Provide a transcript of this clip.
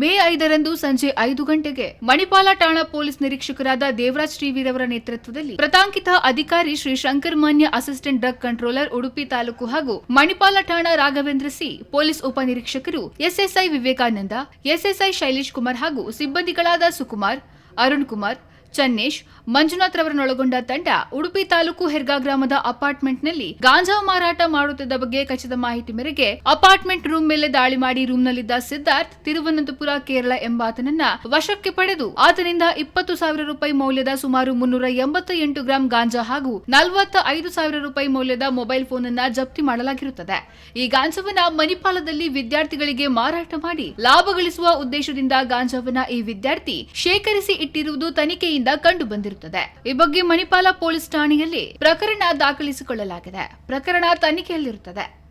ಮೇ ಐದರಂದು ಸಂಜೆ ಐದು ಗಂಟೆಗೆ ಮಣಿಪಾಲ ಠಾಣಾ ಪೊಲೀಸ್ ನಿರೀಕ್ಷಕರಾದ ದೇವರಾಜ್ ಟಿವಿರವರ ನೇತೃತ್ವದಲ್ಲಿ ಪ್ರತಾಂಕಿತ ಅಧಿಕಾರಿ ಶ್ರೀ ಶಂಕರ್ ಮಾನ್ಯ assistant drug controller Udupi taluk ಹಾಗೂ ಮಣಿಪಾಲ ಠಾಣಾ ರಾಘವೇಂದ್ರ ಸಿ ಪೊಲೀಸ್ ಉಪನಿರೀಕ್ಷಕರು ಎಸ್ಎಸ್ಐ ವಿವೇಕಾನಂದ, ಎಸ್ಎಸ್ಐ ಶೈಲೇಶ್ ಕುಮಾರ್ ಹಾಗೂ ಸಿಬ್ಬಂದಿಗಳಾದ ಸುಕುಮಾರ್, ಅರುಣ್ ಕುಮಾರ್ ಚನ್ನೇಶ್, ಮಂಜುನಾಥ್ ರವರನ್ನೊಳಗೊಂಡ ತಂಡ ಉಡುಪಿ ತಾಲೂಕು ಹೆರ್ಗಾ ಗ್ರಾಮದ ಅಪಾರ್ಟ್ಮೆಂಟ್ನಲ್ಲಿ ಗಾಂಜಾ ಮಾರಾಟ ಮಾಡುತ್ತಿದ್ದ ಬಗ್ಗೆ ಖಚಿತ ಮಾಹಿತಿ ಮೇರೆಗೆ ಅಪಾರ್ಟ್ಮೆಂಟ್ ರೂಮ್ ಮೇಲೆ ದಾಳಿ ಮಾಡಿ ರೂಮ್ನಲ್ಲಿದ್ದ ಸಿದ್ಧಾರ್ಥ್, ತಿರುವನಂತಪುರ, ಕೇರಳ ಎಂಬಾತನನ್ನ ವಶಕ್ಕೆ ಪಡೆದು ಆತನಿಂದ ಇಪ್ಪತ್ತು ಸಾವಿರ ರೂಪಾಯಿ ಮೌಲ್ಯದ ಸುಮಾರು ಮುನ್ನೂರ ಎಂಬತ್ತ ಎಂಟು ಗ್ರಾಂ ಗಾಂಜಾ ಹಾಗೂ ನಲವತ್ತ ಐದು ಸಾವಿರ ರೂಪಾಯಿ ಮೌಲ್ಯದ ಮೊಬೈಲ್ ಫೋನ್ ಅನ್ನ ಜಪ್ತಿ ಮಾಡಲಾಗಿರುತ್ತದೆ. ಈ ಗಾಂಜಾವನ್ನ ಮಣಿಪಾಲದಲ್ಲಿ ವಿದ್ಯಾರ್ಥಿಗಳಿಗೆ ಮಾರಾಟ ಮಾಡಿ ಲಾಭ ಗಳಿಸುವ ಉದ್ದೇಶದಿಂದ ಗಾಂಜಾವನ್ನ ಈ ವಿದ್ಯಾರ್ಥಿ ಶೇಖರಿಸಿ ಇಟ್ಟಿರುವುದು ತನಿಖೆಯಿಂದ ಕಂಡು ಬಂದಿರುತ್ತದೆ. ಈ ಬಗ್ಗೆ ಮಣಿಪಾಲ ಪೊಲೀಸ್ ಠಾಣೆಯಲ್ಲಿ ಪ್ರಕರಣ ದಾಖಲಿಸಿಕೊಳ್ಳಲಾಗಿದೆ. ಪ್ರಕರಣ ತನಿಖೆಯಲ್ಲಿರುತ್ತದೆ.